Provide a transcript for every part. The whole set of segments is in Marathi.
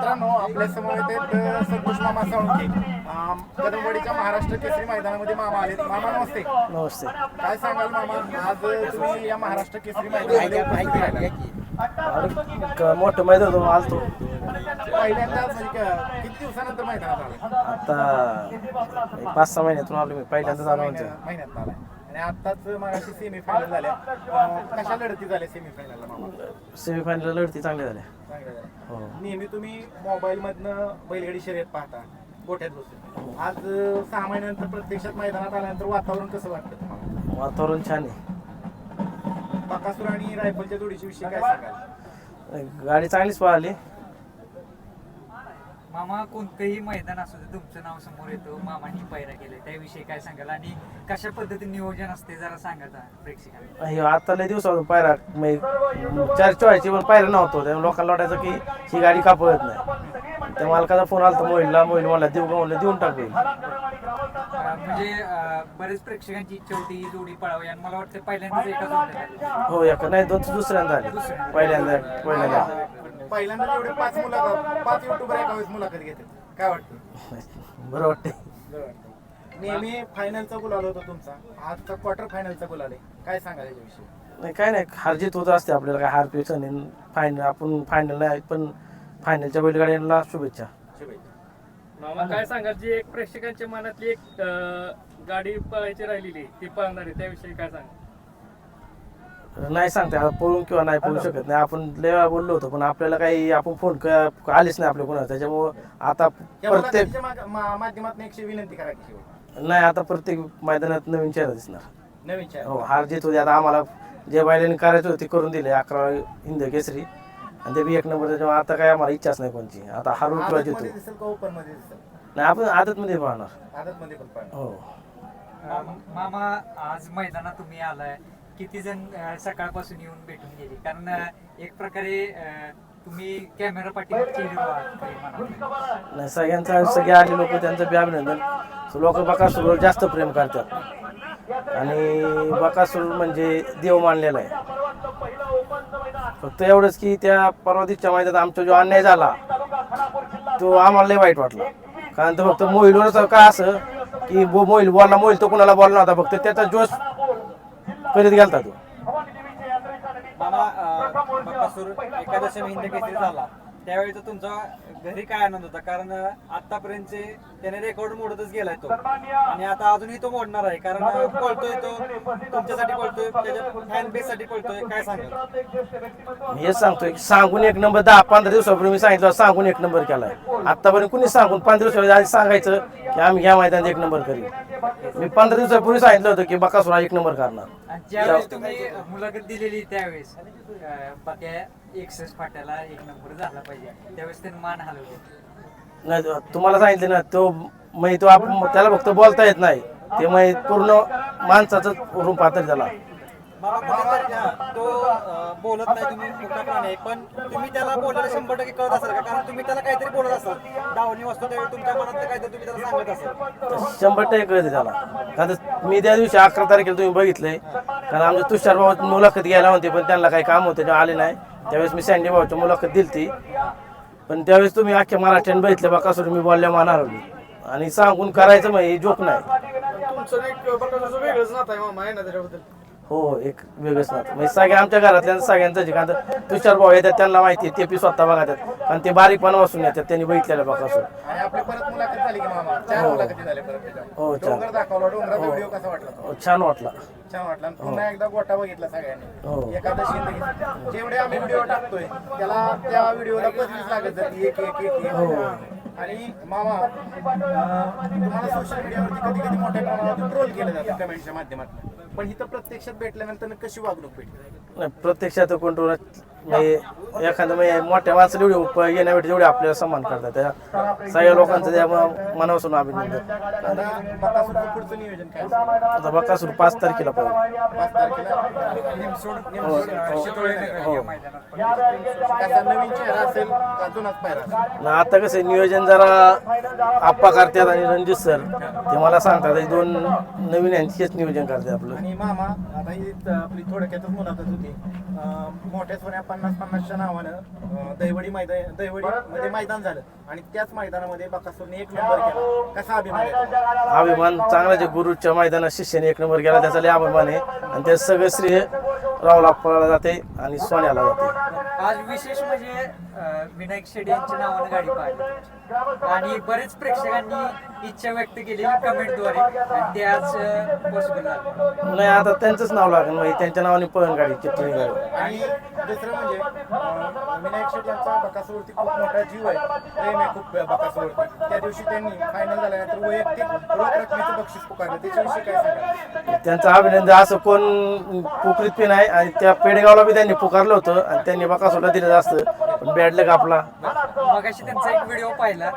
मित्रांनो आपल्यासमोर आहेत संतोष मामा साळुंके कदमवाडीच्या महाराष्ट्र केसरी मैदानामध्ये मामा आले मामा नमस्ते. नमस्ते. काय सांगाल मामा? आज तुम्ही या महाराष्ट्र केसरी मैदानामध्ये उपस्थित राहिला. क- मोठं मैदान होतं आलतो पहिल्यांदा म्हणजे क- किती दिवसानंतर मैदानात आला? आता एक पाच सहा महिन्यातून आलो मी. पहिल्यांदाच आलो म्हणजे महिन्यात आला. आणि आताच मगाशी सेमीफायनल झाल्या अं, कशा लढती झाल्या सेमीफायनलला मामा? सेमीफायनल लढती चांगल्या झाल्या. चांगल्या झाल्या. हो. नेहमी तुम्ही मोबाईल मधनं बैलगाडी शर्यत पाहता गोठ्यात बसून. आज अं, सहा महिन्यानंतर प्रत्यक्षात मैदानात आल्यानंतर वातावरण कसं वाटतं तुम्हाला? वातावरण छान आहे. बकासूर आणि रायफलच्या जोडीच्या विषयी काय सांगाल? गाडी चांगलीच पळाली. मामा कोणतंही मैदान असू दे तुमचं नाव समोर येतो मामांनी पैरा केलाय त्याविषयी काय सांगाल? आणि कशा पद्धतीने नियोजन असते जरा सांगा प्रेक्षकांना. हे आता लय दिवसातून पायरा मी चर्चा व्हायची पण पायरा नव्हतो त्यामुळे लोकांना वाटायचं की ही गाडी का पळत नाही. त्या मालकाचा फोन आला मोहिलला मोहिल मला देऊ का? म्हणलं देऊन टाकू. म्हणजे बरेच प्रेक्षकांची इच्छा होती ही जोडी पळावी आणि मला वाटतं पहिल्यांदाच एका जोडीला हो एक नाही दोन दुसऱ्यांदा आले. पहिल्यांदा पहिल्यांदा. पहिल्यांदा एवढे पाच मुलाखत पाच युट्यूबर एका वेळेस मुलाखत घेतात. काय वाटतं? बरं वाटते बरं वाटतं नेहमी फायनलचा गुलाल होता तुमचा. आजचा क्वार्टर फायनलचा गुलाल आहे. काय सांगाल याच्याविषयी? नाही काय नाही. हार जीत होत असते आपल्याला. काय हारपेक्षा नाही. फायनल आपण फायनल नाही पण फायनलच्या बैलगाड्यांना शुभेच्छा. शुभेच्छा. मामा काय सांगाल? जी एक प्रेक्षकांच्या मनातली एक अं, गाडी पळायची राहिलेली ती पळणार आहे. त्याविषयी काय सांगा नाही सांगते आता पळून किंवा नाही पळू शकत नाही. आपण लय वेळा बोललो होतो पण आपल्याला काही आपण फोन क- आलेच नाही आपल्या कोणाला. त्याच्यामुळं आता प्रत्येक माध्यमातून एकशे विनंती करा की शेवटी. नाही आता प्रत्येक मैदानात नवीन चेहरा दिसणार. नवीन हो हार जीत होती. आता आम्हाला जे बैलांनी करायचं होते ते करून दिले. अकरा हिंद केसरी. आणि ते बी एक नंबर. त्याच्यामुळे आता काय आम्हाला इच्छाच नाही कोणची. आता हारून किंवा जितो. मध्ये दिसेल का ओपनमध्ये दिसेल? नाही आपण आदतमध्ये पाहणार. आदत मध्ये पण पाहिजे हो. मामा आज मैदानात तुम्ही आलाय. किती जण सकाळपासून येऊन भेटून गेली? कारण एक प्रकारे तुम्ही कॅमेरा पाठी सगळ्यांचा सगळे आले लोक त्यांचं बी अभिनंदन. लोक बकासूरवर जास्त प्रेम करतात. आणि बकासूर म्हणजे देव मानलेला आहे. फक्त एवढंच की त्या परवा मैदानात आमचा जो अन्याय झाला तो आम्हाला लय वाईट वाटला. कारण तो फक्त मोहिलवरच काय असं की बो मोहिल बोलला मोहिल तो कुणाला बोलला होता फक्त त्याचा जोश करीत गेलता तो? मामा अं, बकासूर एकादशी हिंद केसरी झाला? त्यावेळेचा तुमचा घरी काय आनंद होता? कारण आतापर्यंतचे त्याने रेकॉर्ड मोडतच गेलाय तो. आणि आता अजूनही तो मोडणार आहे. कारण अं, पळतोय तो. तुमच्यासाठी पळतोय त्याच्या फॅन बेस साठी पळतोय. काय सांगाल? मी हेच सांगतोय की सांगून एक नंबर दहा पंधरा दिवसापूर्वी मी सांगितलं सांगून एक नंबर केलाय. आतापर्यंत कुणी सांगून पंधरा दिवसापूर्वी आधी सांगायचं की आम्ही ह्या मैदानात एक नंबर करीन. मी पंधरा दिवसापूर्वी सांगितलं होतं की बकासुरा एक नंबर करणार. आणि ज्यावेळेस तुम्ही मुलाखत दिलेली त्यावेळेस अं, पक्या एकसष्ट फाट्याला एक नंबर झाला पाहिजे. त्यावेळेस त्याने मान हलवली. नाही तुम्हाला सांगितलं ना तो म्हणजे तो आपण त्याला फक्त बोलता येत नाही. ते म्हणजे पूर्ण माणसाचं रूप कुठेतरी, हा, तो बोलत नाही तुम्ही मोठा प्राणी आहे पण तुम्ही त्याला बोलायला शंभर टक्के कळत असाल का? कारण तुम्ही त्याला काहीतरी बोलत असाल. डावणी वाजतो त्यावेळी तुमच्या मनात काहीतरी तुम्ही त्याला सांगत असाल. तर शंभर टक्के कळते त्याला. कारण मी त्या दिवशी अकरा तारखेला तुम्ही बघितलंय. कारण आमच्या तुषार भाऊ मुलाखत घ्यायला होते पण त्यांना काही काम होते आले नाही. त्यावेळेस मी सँडी भाऊची मुलाखत दिली पण त्यावेळेस तुम्ही अख्ख्या महाराष्ट्राने बघितलं बकासूर मी बोलल्या मानार आणि सांगून करायचं म्हणजे जोक नाही. तुमचं एक वेगळंच नातं आहे मामा आहे ना त्याच्याबद्दल? हो एक वेगळंच नातं. म्हणजे सगळ्या आमच्या घरातल्या सगळ्यांचं जे कारण तुषार भाऊ येतात त्यांना माहिती आहे ते पी स्वतः बघतात. कारण ते बारीकपणा वाचून येतात त्यांनी बघितलेलं बकासूर आणि आपली परत मुलाखत झाली की मामा? चार मुलाखती झाल्या परत त्याच्यावर. हो, चार. डोंगर दाखवला डोंगराचा व्हिडिओ कसा वाटला तो? हो, छान वाटला. छान वाटला. आणि पुन्हा एकदा गोटा बघितला हो. सगळ्यांनी एकादशी हिंद जेवढे आम्ही व्हिडिओ टाकतोय त्याला त्या व्हिडिओला बदलीच लागत जाते. एक एक एक एक. हो. आणि मामा तुम्हाला सोशल मीडियावरती कधी कधी मोठ्या प्रमाणावर ट्रोल केलं जातं कमेंटच्या माध्यमातून. पण इथं प्रत्यक्षात भेटल्यानंतर कशी वागणूक भेटली? प्रत्यक्षात कोण एखादं म्हणजे मोठ्या माणसाला एवढी उप- येण्यासाठी जेवढे आपल्याला सन्मान करतात. त्या सगळ्या लोकांचं त्या मनापासून अभिनंदन. आता बकासूर पाच तारखेला पाहू. कसा नवीन चेहरा असेल का जुनाच पायरा? ना आता कसं नियोजन जरा आप्पा करतात आणि रणजित सर ते मला सांगतात हे दोन नवीन यांचीच नियोजन करतात आपलं. आणि मामा आता ही त- आपली थोडक्यातच मुलाखत होती. अं, मोठ्या सोन्या पन्नास पन्नासच्या नावानं अं, दहिवडी मैदान दहिवडी मध्ये मैदान झालं. आणि त्याच मैदानामध्ये बकासूरने एक नंबर केला. कसा अभिमान तुम्हाला? अभिमान चांगला जे गुरुच्या मैदानात शिष्याने एक नंबर गेला त्याचा लय अभिमान आहे. आणि ते सगळं श्रेय रावला पळाला जाते आणि सोन्याला जाते. आज विशेष म्हणजे विनायक शेट्टी यांच्या नावानं गाडी पाहिली. आणि बरेच प्रेक्षकांनी इच्छा व्यक्त केली कमेंटद्वारे. आणि ते आज पॉसिबल झालं नाही आता त्यांचंच नाव लागेल. म्हणजे त्यांच्या नावाने पळण गाडी गाडी आणि दुसरं म्हणजे विनायक शेट्टी यांचा बकासूरवरती खूप मोठा जीव आहे. प्रेम आहे खूप बकासूरवरती. त्या दिवशी त्यांनी फायनल झाल्यानंतर वैयक्तिक रोख रकमेचं बक्षीस पुकारलं. त्याच्याविषयी काय सांगाल? त्यांचं अभिनंदन. असं कोण पुकरीत पण आहे. आणि त्या पेडगावला बी त्यांनी पुकारलं होतं. आणि त्यांनी बकासूरला दिलं जास्त पण बॅडलक आपला. मगाशी त्यांचा एक व्हिडिओ पाहिला.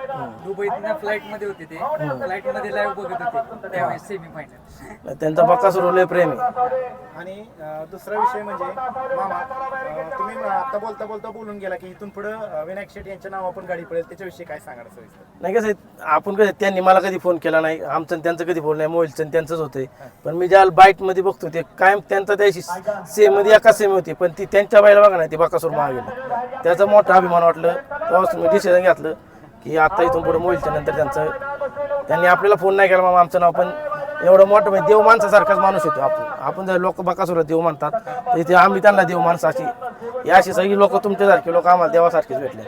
दुबईतल्या फ्लाईटमध्ये होते ते. फ्लाईटमध्ये लाईव्ह बघत होते. त्यावेळेस सेमी फायनल त्यांचा बकासूर लय प्रेम आहे. आणि अं, दुसरा विषय म्हणजे मामा अं, तुम्ही आता बोलता बोलता बोलून गेला की इथून पुढे विनायक शेट्टी यांच्या नाव आपण गाडी पडेल त्याच्याविषयी काय सविस्तर नाही कसं आहे, आपण कसं आहे, त्यांनी मला कधी फोन केला नाही. आमचं आणि त्यांचं कधी बोल नाही. मोबाईलचं आणि त्यांचंच होते पण मी ज्या बाईटमध्ये बघतो ते कायम त्यांचा त्याशी सेममध्ये एका सेम होती. पण ती त्यांच्या बाईला बघा नाही ती बाकासूर महागेली त्याचा मोठा अभिमान वाटलं. तेव्हाच मी डिसिजन घेतलं की आता इथून पुढे मोहिलच्या नंतर त्यांचं त्यांनी आपल्याला फोन नाही केला मामा आमचं नाव पण एवढं मोठं म्हणजे देव माणसासारखाच माणूस होतो आपण. आपण जर लोक बकासूरला देव मानतात तर इथे आम्ही त्यांना देव माणसाची या अशी सगळी लोक तुमच्यासारखे लोक आम्हाला देवासारखेच भेटले.